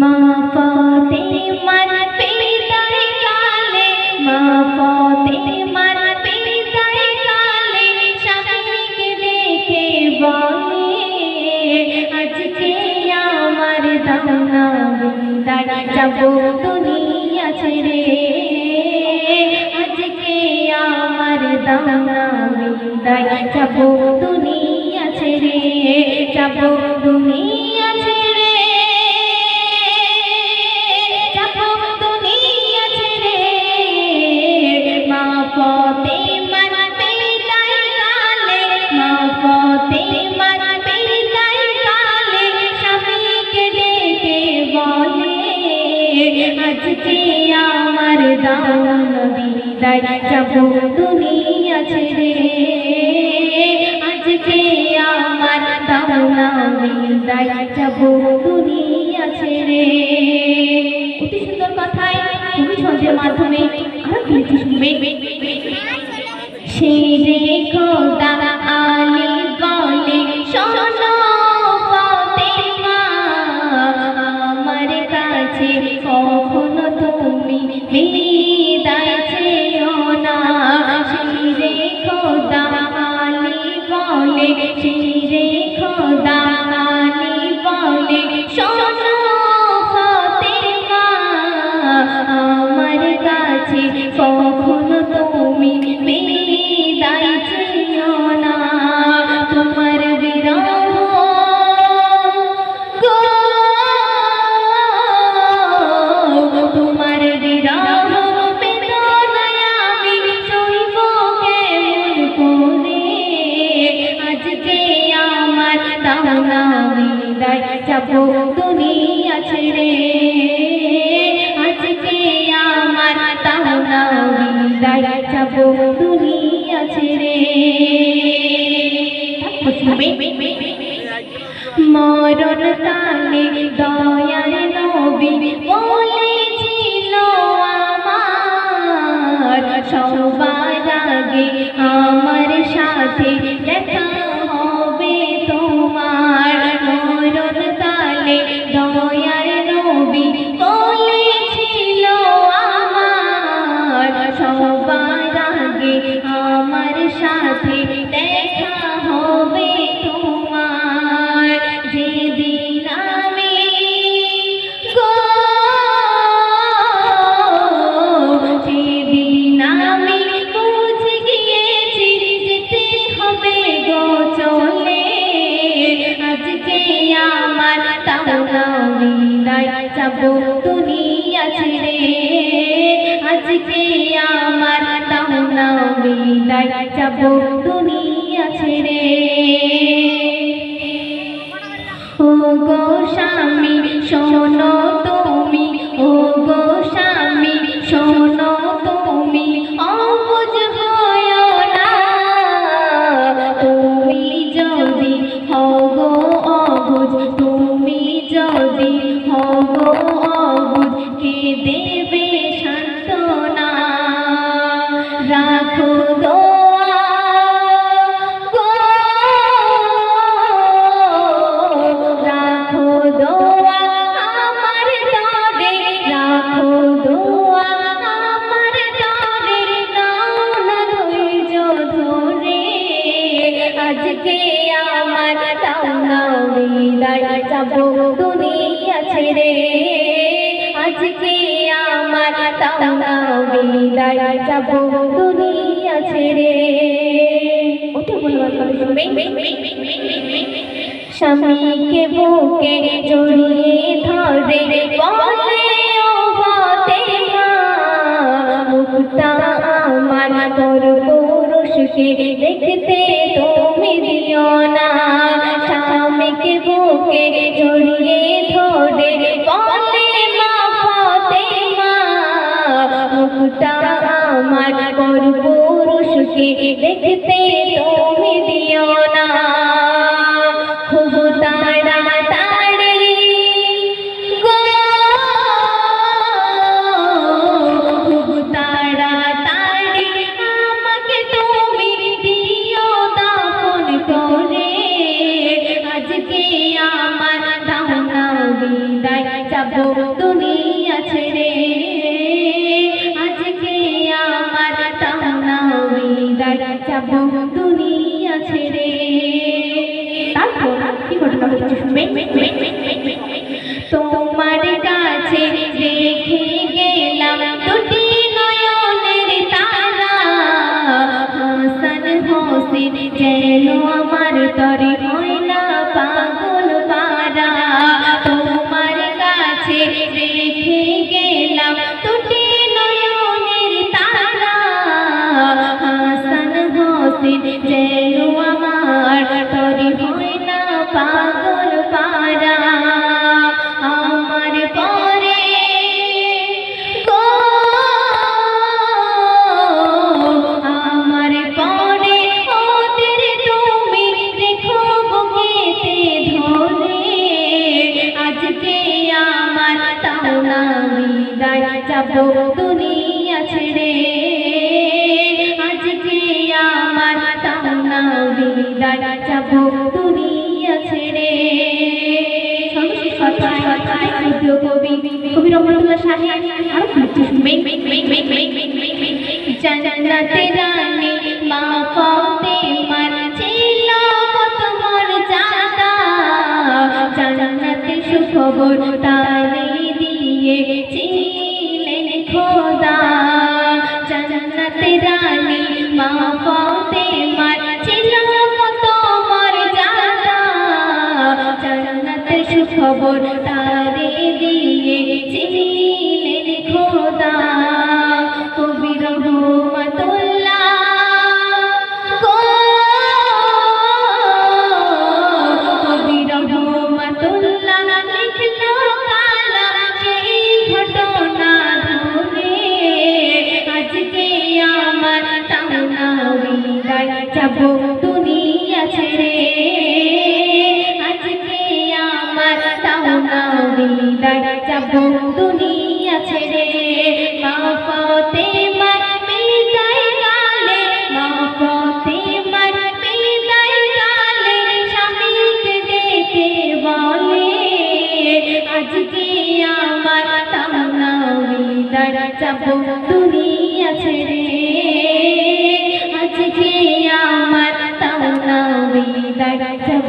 মা ফতে মান পিতায় কালে, মা ফতে মান পিতায় কালে, স্বামীকে দেখে বলে, আজকে আমার দানা বিদায়, যাব দুনিয়া ছেড়ে। আজকে আমার দানা বিদায়, যাব দুনিয়া ছেড়ে। যাব দুনিয়া আজকে আমার দান বিদায় যাব দুনিয়া ছেড়ে আজকে আমার দান বিদায় যাব দুনিয়া ছেড়ে অতি সুন্দর কথায় তুমি ছন্দের মাধ্যমে কিছু শুনবে। সেই রেখো যাব দুনিয়া ছেড়ে আজকে আমার দানা বিদায় যাব ছেড়ে মরণ কালে দয়ার নবী যাব দুনিয়া ছেড়ে আজকে আমার তাওনা বিদায় যাব। আজকে আমার তাও না বিদায়, যাব দুনিয়া ছেড়ে। আজকে আমার তাও না বিদায়, যাব দুনিয়া ছেড়ে। ওটা বলবার শুনবে। স্বামীকে বুকে জড়িয়ে ধরে বলে, ও ফাতেমা মুক্তা আমার তোর পুরুষকে দেখতে না। স্বামীকে বুকে জড়িয়ে ধরে বলে মা ফাতেমা মুক্তা আমার পর পুরুষকে দেখতে তুমি দিও যাব দুনিয়া ছেড়ে। তারপর কি ঘটনা হচ্ছে শুনবে? কবি রহমতুল্লাহ সাহেব, আর মুক্তি শুনবেন। জান্নাতে রানী মা ফাতেমার ছিল কত বড় জাতা জান্নাতে সুখবর তারে দিয়েছিলেন খোদা। জান্নাতে রানী মা ফাতেমার ছিল কত বড় জাতা জান্নাতে সুখবর তারে দিয়ে বাচ্চা বন্ধু আছে রে। আজকে আমার তাও না বিদায় যাব